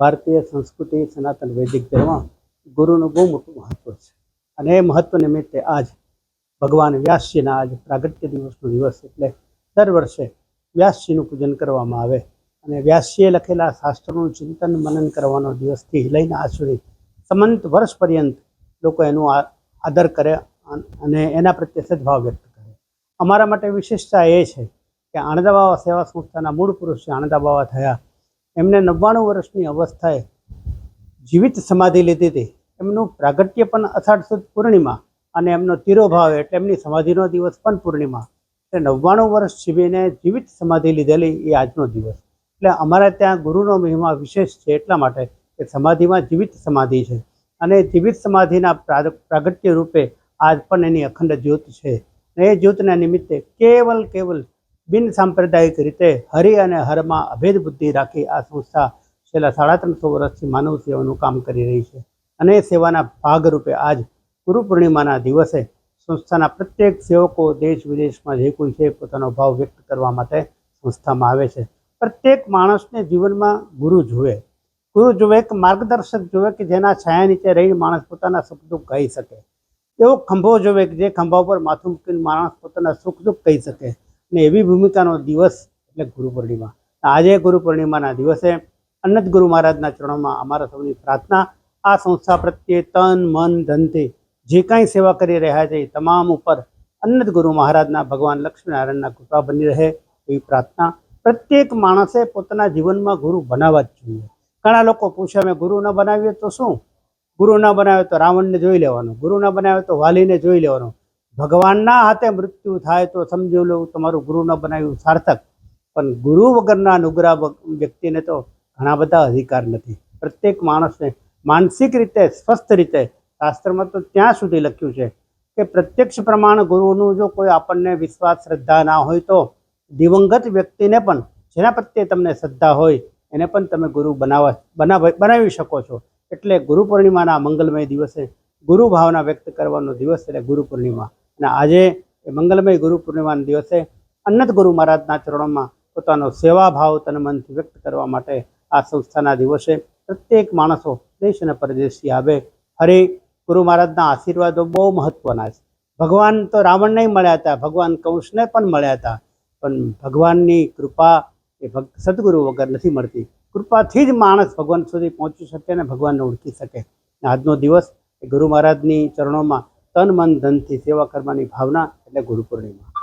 ભારતીય સંસ્કૃતિ, સનાતન વૈદિક ધર્મ ગુરુનું બહુ મોટું મહત્વ છે. અને એ મહત્વ નિમિત્તે આજ ભગવાન વ્યાસજીના આજ પ્રાગટ્ય દિવસનો દિવસ એટલે દર વર્ષે વ્યાસજીનું પૂજન કરવામાં આવે અને વ્યાસજીએ લખેલા શાસ્ત્રોનું ચિંતન મનન કરવાનો દિવસથી લઈને આજ સુધી સમંત વર્ષ પર્યંત લોકો એનું આદર કરે અને એના પ્રત્યે સદભાવ વ્યક્ત કરે. અમારા માટે વિશેષતા એ છે કે આણંદાબાવા સેવા સંસ્થાના મૂળ પુરુષ આણંદાબાવા થયા એમને નવ્વાણું વર્ષની અવસ્થાએ જીવિત સમાધિ લીધી હતી. એમનું પ્રાગટ્ય પણ અષાઢ સુદ પૂર્ણિમા અને એમનો તિરોભાવ એટલે એમની સમાધિનો દિવસ પણ પૂર્ણિમા. એટલે નવ્વાણું વર્ષ જીવીને જીવિત સમાધિ લીધેલી એ આજનો દિવસ. એટલે અમારે ત્યાં ગુરુનો મહિમા વિશેષ છે એટલા માટે કે સમાધિમાં જીવિત સમાધિ છે. અને જીવિત સમાધિના પ્રા- પ્રાગટ્ય રૂપે આજ પણ એની અખંડ જ્યોત છે. એ જ્યોતના નિમિત્તે કેવલ કેવલ બિન સાંપ્રદાયિક રીતે હરિ અને હરમાં અભેદ બુદ્ધિ રાખી આ સંસ્થા છેલ્લા સાડા ત્રણસો વર્ષથી માનવ સેવાનું કામ કરી રહી છે. અને એ સેવાના ભાગરૂપે આજ ગુરુ પૂર્ણિમાના દિવસે સંસ્થાના પ્રત્યેક સેવકો દેશ વિદેશમાં જે કોઈ છે પોતાનો ભાવ વ્યક્ત કરવા માટે સંસ્થામાં આવે છે. પ્રત્યેક માણસને જીવનમાં ગુરુ જુએ. ગુરુ જુએ એક માર્ગદર્શક જુએ કે જેના છાયા નીચે રહીને માણસ પોતાના સુખ દુઃખ કહી શકે. એવો ખંભો જોવે કે જે ખંભા ઉપર માથું મૂકીને માણસ પોતાના સુખ દુઃખ કહી શકે. અને એવી ભૂમિકાનો દિવસ એટલે ગુરુ પૂર્ણિમા. આજે ગુરુ પૂર્ણિમાના દિવસે અન્નત ગુરુ મહારાજના ચરણોમાં અમારા સૌની પ્રાર્થના, આ સંસ્થા પ્રત્યે તન, મન, ધનથી જે કાંઈ સેવા કરી રહ્યા છે એ તમામ ઉપર અન્નત ગુરુ મહારાજના ભગવાન લક્ષ્મીનારાયણના કૃપા બની રહે એવી પ્રાર્થના પ્રત્યેક માણસે પોતાના જીવનમાં ગુરુ બનાવવા જ જોઈએ. ઘણા લોકો પૂછે, અમે ગુરુ ન બનાવીએ તો શું? ગુરુ ન બનાવે તો રાવણને જોઈ લેવાનું, ગુરુ ન બનાવે તો વાલીને જોઈ લેવાનું. ભગવાનના હાથે મૃત્યુ થાય તો સમજી લો, તમારું ગુરુ ન બનાવ્યું, સાર્થક. પણ ગુરુ વગરના અનુગ્રહ વ્યક્તિને તો ઘણા બધા અધિકાર નથી. પ્રત્યેક માણસને માનસિક રીતે, સ્વસ્થ રીતે, શાસ્ત્રમાં તો ત્યાં સુધી લખ્યું છે કે પ્રત્યક્ષ પ્રમાણ ગુરુનું જો કોઈ આપણને વિશ્વાસ, શ્રદ્ધા ના હોય તો દિવંગત વ્યક્તિને પણ જેના પ્રત્યે તમને શ્રદ્ધા હોય, એને પણ તમે ગુરુ બનાવવા બનાવ બનાવી શકો છો. એટલે ગુરુ પૂર્ણિમાના મંગલમય દિવસે ગુરુ ભાવના વ્યક્ત કરવાનો દિવસ એટલે ગુરુ પૂર્ણિમા. અને આજે એ મંગલમય ગુરુ પૂર્ણિમાના દિવસે અન્નત ગુરુ મહારાજના ચરણોમાં પોતાનો સેવા ભાવ તન મનથી વ્યક્ત કરવા માટે આ સંસ્થાના દિવસે પ્રત્યેક માણસો દેશ અને પરદેશથી આવે. હરે ગુરુ મહારાજના આશીર્વાદો બહુ મહત્વના છે. ભગવાન તો રાવણને મળ્યા હતા, ભગવાન કંસને પણ મળ્યા હતા. પણ ભગવાનની કૃપા એ સદગુરુ વગર નથી મળતી. કૃપાથી જ માણસ ભગવાન સુધી પહોંચી શકે અને ભગવાનને ઓળખી શકે. આજનો દિવસ એ ગુરુ મહારાજની ચરણોમાં તન મન ધનથી સેવા કરવાની ભાવના એટલે ગુરુ પૂર્ણિમા